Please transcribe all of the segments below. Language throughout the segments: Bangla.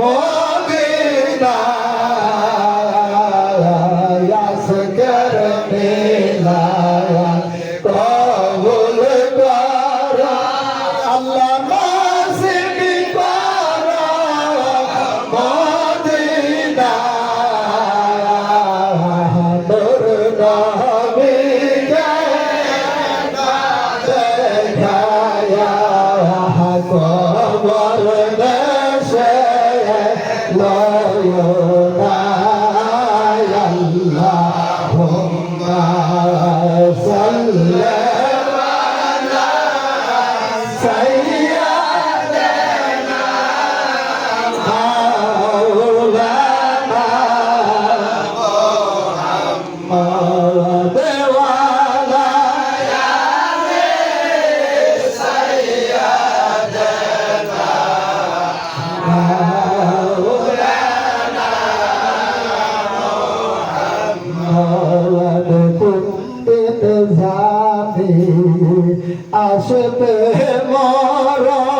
মবে না। Love. আসবে মরণ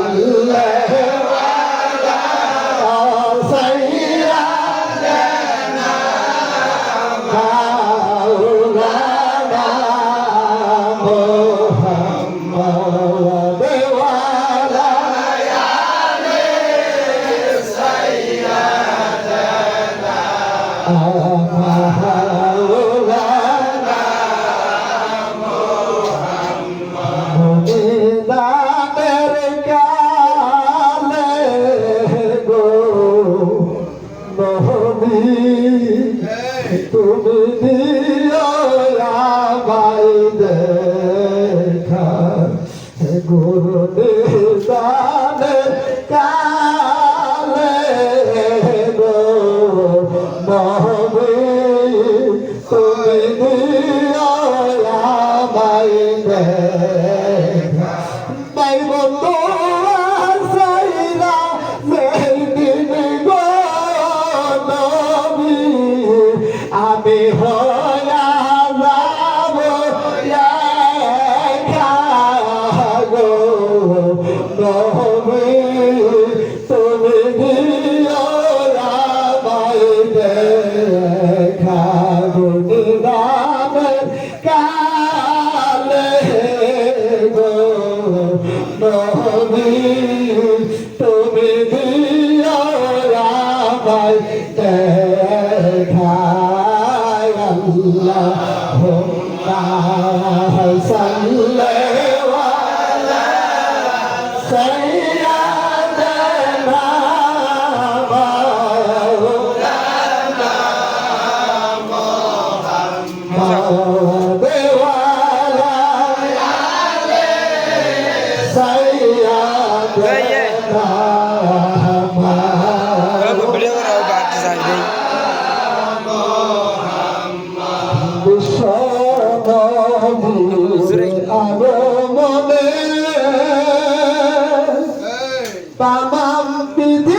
তুমি দিয়াই দেখা গুরু দেবা। হবে তুমি আমায় দেখা গুণগান কালে গো নবী তুমি আমায় দেখা Oh Yeah.